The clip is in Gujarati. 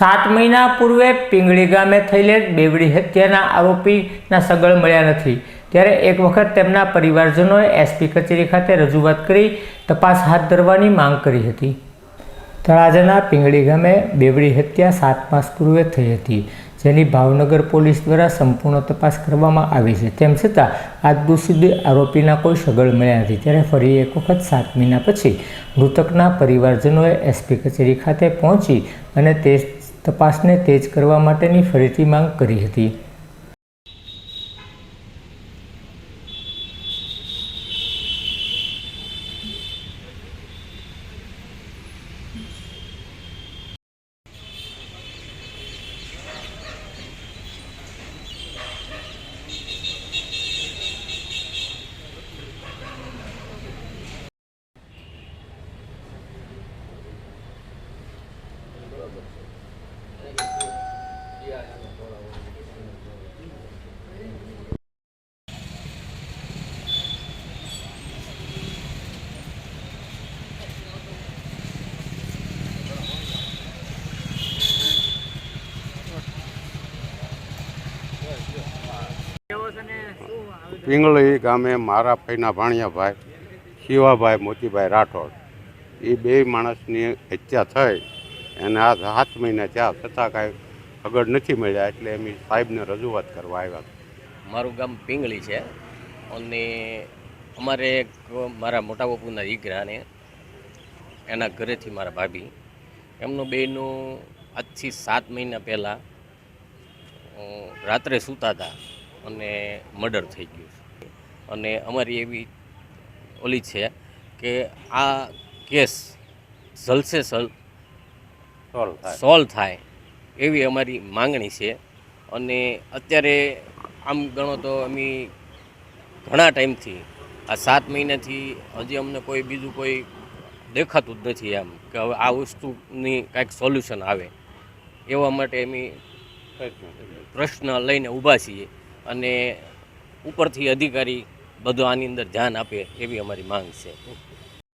સાત મહિના પૂર્વે પિંગળી ગામે થયેલી બેવડી હત્યાના આરોપીના સગળ મળ્યા નથી. ત્યારે એક વખત તેમના પરિવારજનોએ એસપી કચેરી ખાતે રજૂઆત કરી તપાસ હાથ ધરવાની માંગ કરી હતી. તળાજાના પિંગળી ગામે બેવડી હત્યા સાત માસ પૂર્વે થઈ હતી, જેની ભાવનગર પોલીસ દ્વારા સંપૂર્ણ તપાસ કરવામાં આવી છે. તેમ છતાં, આજ સુધી આરોપીના કોઈ સગળ મળ્યા નથી. ત્યારે ફરી એક વખત સાત મહિના પછી મૃતકના પરિવારજનોએ એસપી કચેરી ખાતે પહોંચી અને તે તપાસને તેજ કરવા માટેની ફરીથી માંગ કરી હતી. પિંગળી ગામે મારા ભાઈના ભાણિયાભાઈ, શિવાભાઈ, મોતીભાઈ રાઠોડ એ બે માણસની હત્યા થઈ અને આ સાત મહિના થયા છતાં કાંઈ આગળ નથી મળ્યા એટલે એમ સાહેબને રજૂઆત કરવા આવ્યા મારું ગામ પિંગળી છે અને અમારે એક મારા મોટા બાપુના દીકરાને એના ઘરેથી મારા ભાભી, એમનું બેનું આજથી સાત મહિના પહેલાં રાત્રે સૂતા હતા. અને મર્ડર થઈ ગયું છે. અને અમારી એવી ઓલી છે કે આ કેસ જલસે સલ સોલ્વ થાય. સોલ્વ થાય એવી અમારી માંગણી છે. અને અત્યારે આમ ગણો તો અમે ઘણા ટાઈમથી આ સાત મહિનાથી હજી અમને કોઈ બીજું કોઈ દેખાતું જ નથી એમ કે હવે આ વસ્તુની કાંઈક સોલ્યુશન આવે એવા માટે અમે પ્રશ્ન લઈને ઊભા છીએ. અને ઉપરથી અધિકારી બધું આની અંદર ધ્યાન આપે એવી અમારી માંગ છે.